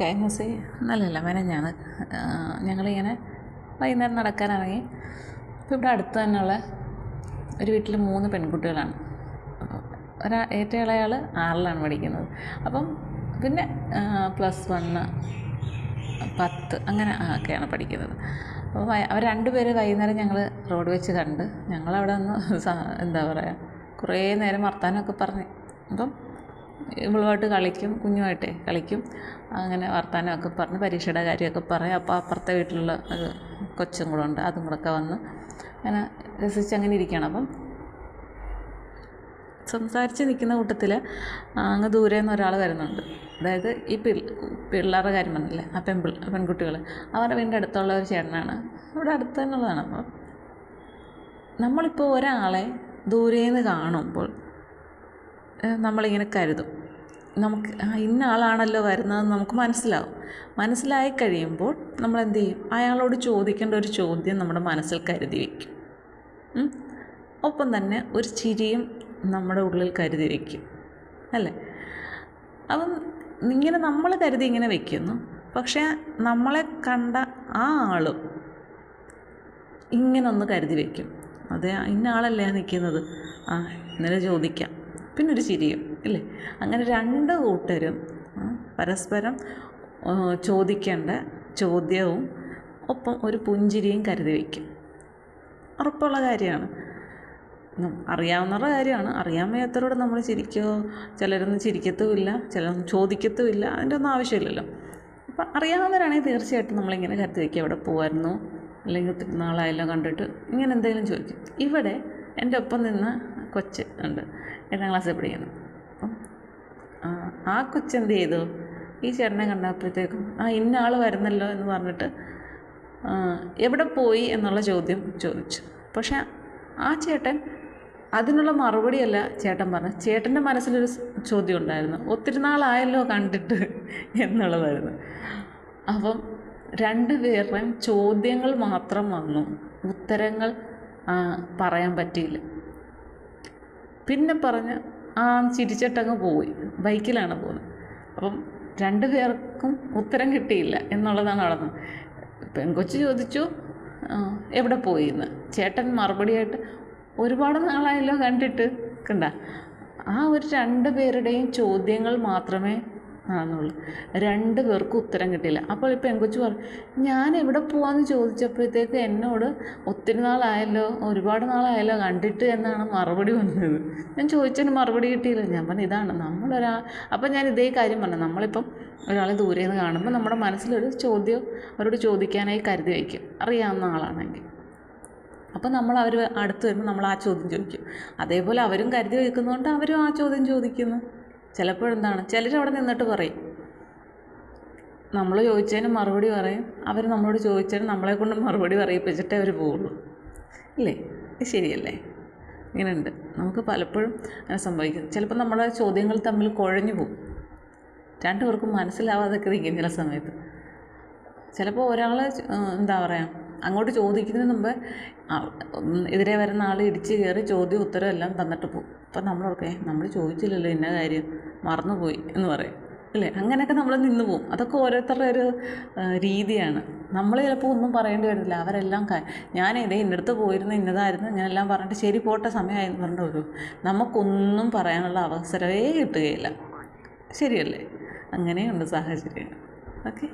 കഴിഞ്ഞ ദിവസം നല്ലല്ല മെനഞ്ഞാണ് ഞങ്ങളിങ്ങനെ വൈകുന്നേരം നടക്കാനിറങ്ങി അപ്പോൾ ഇവിടെ അടുത്ത് തന്നെയുള്ള ഒരു വീട്ടിൽ മൂന്ന് പെൺകുട്ടികളാണ്. ഒരാ ഏറ്റവും ഇളയാൾ ആറിലാണ് പഠിക്കുന്നത്. അപ്പം പിന്നെ പ്ലസ് വണ്ണ് പത്ത് അങ്ങനെ ഒക്കെയാണ് പഠിക്കുന്നത്. അപ്പോൾ അവർ രണ്ടുപേര് വൈകുന്നേരം ഞങ്ങൾ റോഡ് വെച്ച് കണ്ട് ഞങ്ങളവിടെ നിന്ന് എന്താ പറയുക കുറേ നേരം വർത്തമാനമൊക്കെ പറഞ്ഞ്. അപ്പം ഇവളുമായിട്ട് കളിക്കും കുഞ്ഞുമായിട്ടേ കളിക്കും. അങ്ങനെ വർത്തമാനമൊക്കെ പറഞ്ഞ് പരീക്ഷയുടെ കാര്യമൊക്കെ പറയും. അപ്പോൾ അപ്പുറത്തെ വീട്ടിലുള്ള കൊച്ചും കൂടെ ഉണ്ട് അതും കൂടെ ഒക്കെ വന്ന് അങ്ങനെ രസിച്ച് അങ്ങനെ ഇരിക്കുകയാണ്. അപ്പം സംസാരിച്ച് നിൽക്കുന്ന കൂട്ടത്തിൽ അങ്ങ് ദൂരെ നിന്ന് ഒരാൾ വരുന്നുണ്ട്. അതായത് ഈ പിൾ പിള്ളേരുടെ കാര്യം വന്നില്ലേ ആ പെൺപിൾ പെൺകുട്ടികൾ. അവരുടെ വീടിന്റെ അടുത്തുള്ള ഒരു ചേട്ടനാണ്. ഇവിടെ അടുത്ത് തന്നെയുള്ളതാണ് അപ്പോൾ നമ്മളിപ്പോൾ ഒരാളെ ദൂരെ നിന്ന് കാണുമ്പോൾ നമ്മളിങ്ങനെ കരുതും. നമുക്ക് ഇന്ന ആളാണല്ലോ വരുന്നതെന്ന് നമുക്ക് മനസ്സിലാവും. മനസ്സിലായി കഴിയുമ്പോൾ നമ്മൾ എന്ത് ചെയ്യും? അയാളോട് ചോദിക്കേണ്ട ഒരു ചോദ്യം നമ്മുടെ മനസ്സിൽ കരുതി വയ്ക്കും ഒപ്പം തന്നെ ഒരു ചിരിയും നമ്മുടെ ഉള്ളിൽ കരുതി വയ്ക്കും അല്ലേ? അപ്പം ഇങ്ങനെ നമ്മൾ കരുതി ഇങ്ങനെ വയ്ക്കുന്നു പക്ഷേ നമ്മളെ കണ്ട ആ ആളും ഇങ്ങനെ ഒന്ന് കരുതി വയ്ക്കും അതെ ഇന്ന ആളല്ലേ നിൽക്കുന്നത്? ആ ഇന്നലെ ചോദിക്കാം. പിന്നെ ഒരു ചിരിയും. ഇല്ലേ അങ്ങനെ രണ്ട് കൂട്ടരും പരസ്പരം ചോദിക്കേണ്ട ചോദ്യവും ഒപ്പം ഒരു പുഞ്ചിരിയും കരുതി വയ്ക്കും. ഉറപ്പുള്ള കാര്യമാണ്. അറിയാവുന്നവരുടെ കാര്യമാണ്. അറിയാൻ വയ്യാത്തവരോട് നമ്മൾ ചിരിക്കോ ചിലരൊന്നും ചിരിക്കത്തുമില്ല ചിലരൊന്നും ചോദിക്കത്തുമില്ല അതിന്റെ ഒന്നും ആവശ്യമില്ലല്ലോ. അപ്പം അറിയാവുന്നവരാണെങ്കിൽ തീർച്ചയായിട്ടും നമ്മളിങ്ങനെ കരുതി വയ്ക്കുക എവിടെ പോകുമായിരുന്നു അല്ലെങ്കിൽ ഒത്തിരി നാളായല്ലോ കണ്ടിട്ട്. ഇങ്ങനെ എന്തെങ്കിലും ചോദിക്കും. ഇവിടെ എന്റെ ഒപ്പം നിന്ന് കൊച്ച് ഉണ്ട്. എട്ടാം ക്ലാസ്സിൽ പഠിക്കുന്നു. ആ കൊച്ചെന്ത് ചെയ്തു ഈ ചേട്ടനെ കണ്ടപ്പോഴത്തേക്കും ആ ഇന്ന ആൾ വരുന്നല്ലോ എന്ന് പറഞ്ഞിട്ട് എവിടെ പോയി? എന്നുള്ള ചോദ്യം ചോദിച്ചു. പക്ഷേ ആ ചേട്ടൻ അതിനുള്ള മറുപടിയല്ല ചേട്ടൻ പറഞ്ഞു ചേട്ടന്റെ മനസ്സിലൊരു ചോദ്യം ഉണ്ടായിരുന്നു. ഒത്തിരി നാളായല്ലോ കണ്ടിട്ട് എന്നുള്ളതായിരുന്നു. അപ്പം രണ്ട് പേരുടെയും ചോദ്യങ്ങൾ മാത്രം വന്നു. ഉത്തരങ്ങൾ പറയാൻ പറ്റിയില്ല. പിന്നെ പറഞ്ഞ് ആ ചിരിച്ചിട്ടങ്ങ് പോയി. ബൈക്കിലാണ് പോകുന്നത്. അപ്പം രണ്ട് പേർക്കും ഉത്തരം കിട്ടിയില്ല എന്നുള്ളതാണ് നടന്നത്. പെൺകൊച്ച് ചോദിച്ചു എവിടെ പോയി എന്ന് ചേട്ടൻ മറുപടിയായിട്ട് ഒരുപാട് നാളായല്ലോ കണ്ടിട്ട്. കണ്ട. ആ ഒരു രണ്ട് പേരുടെയും ചോദ്യങ്ങൾ മാത്രമേ നടന്നുള്ളൂ രണ്ട് പേർക്കും ഉത്തരം കിട്ടിയില്ല. അപ്പോൾ ഈ പെങ്കൊച്ചു പറഞ്ഞു ഞാൻ എവിടെ പോവാന്ന് ചോദിച്ചപ്പോഴത്തേക്ക് എന്നോട് ഒത്തിരി നാളായല്ലോ ഒരുപാട് നാളായല്ലോ കണ്ടിട്ട് എന്നാണ് മറുപടി വന്നത്. ഞാൻ ചോദിച്ചതിന് മറുപടി കിട്ടിയില്ല. ഞാൻ പറഞ്ഞു ഇതാണ് നമ്മളൊരാ അപ്പം ഞാൻ ഇതേ കാര്യം പറഞ്ഞു. നമ്മളിപ്പം ഒരാളെ ദൂരെ നിന്ന് കാണുമ്പോൾ നമ്മുടെ മനസ്സിലൊരു ചോദ്യം അവരോട് ചോദിക്കാനായി കരുതി വയ്ക്കും. അറിയാവുന്ന ആളാണെങ്കിൽ. അപ്പോൾ നമ്മൾ അവർ അടുത്ത് വരുമ്പോൾ നമ്മൾ ആ ചോദ്യം ചോദിക്കും. അതേപോലെ അവരും കരുതി വയ്ക്കുന്നതുകൊണ്ട് അവരും ആ ചോദ്യം ചോദിക്കുന്നു. ചിലപ്പോഴെന്താണ് അവിടെ നിന്നിട്ട് പറയും. നമ്മൾ ചോദിച്ചതിന് മറുപടി പറയും. അവർ നമ്മളോട് ചോദിച്ചതിന് നമ്മളെ കൊണ്ട് മറുപടി പറയിപ്പിച്ചിട്ടേ അവർ പോവുള്ളൂ. ഇല്ലേ? ശരിയല്ലേ? ഇങ്ങനെയുണ്ട്. നമുക്ക് പലപ്പോഴും അങ്ങനെ സംഭവിക്കും ചിലപ്പോൾ നമ്മുടെ ചോദ്യങ്ങൾ തമ്മിൽ കുഴഞ്ഞു പോകും. രണ്ടുപേർക്കും മനസ്സിലാവാതെ മനസ്സിലാവാതൊക്കെ ഇരിക്കും ചില സമയത്ത്. ചിലപ്പോൾ ഒരാൾ എന്താ പറയുക അങ്ങോട്ട് ചോദിക്കുന്നതിന് മുമ്പ് എതിരെ വരുന്ന ആൾ ഇടിച്ച് കയറി ചോദ്യം ഉത്തരം എല്ലാം തന്നിട്ട് പോകും. അപ്പം നമ്മൾ ഓർക്കേ നമ്മൾ ചോദിച്ചില്ലല്ലോ ഇന്ന കാര്യം? മറന്നുപോയി എന്ന് പറയും. അല്ലേ അങ്ങനെയൊക്കെ നമ്മൾ നിന്ന് പോകും. അതൊക്കെ ഓരോരുത്തരുടെ ഒരു രീതിയാണ്. നമ്മൾ ചിലപ്പോൾ ഒന്നും പറയേണ്ടി വരുന്നില്ല അവരെല്ലാം ഞാൻ ഇതേ ഇന്നടുത്ത് പോയിരുന്നു ഇന്നതായിരുന്നു ഞാനെല്ലാം പറഞ്ഞിട്ട് ശരി പോട്ടെ സമയമായെന്ന് പറഞ്ഞിട്ട് വരും. നമുക്കൊന്നും പറയാനുള്ള അവസരമേ കിട്ടുകയില്ല. ശരിയല്ലേ? അങ്ങനെയുണ്ട് സാഹചര്യം ഓക്കെ?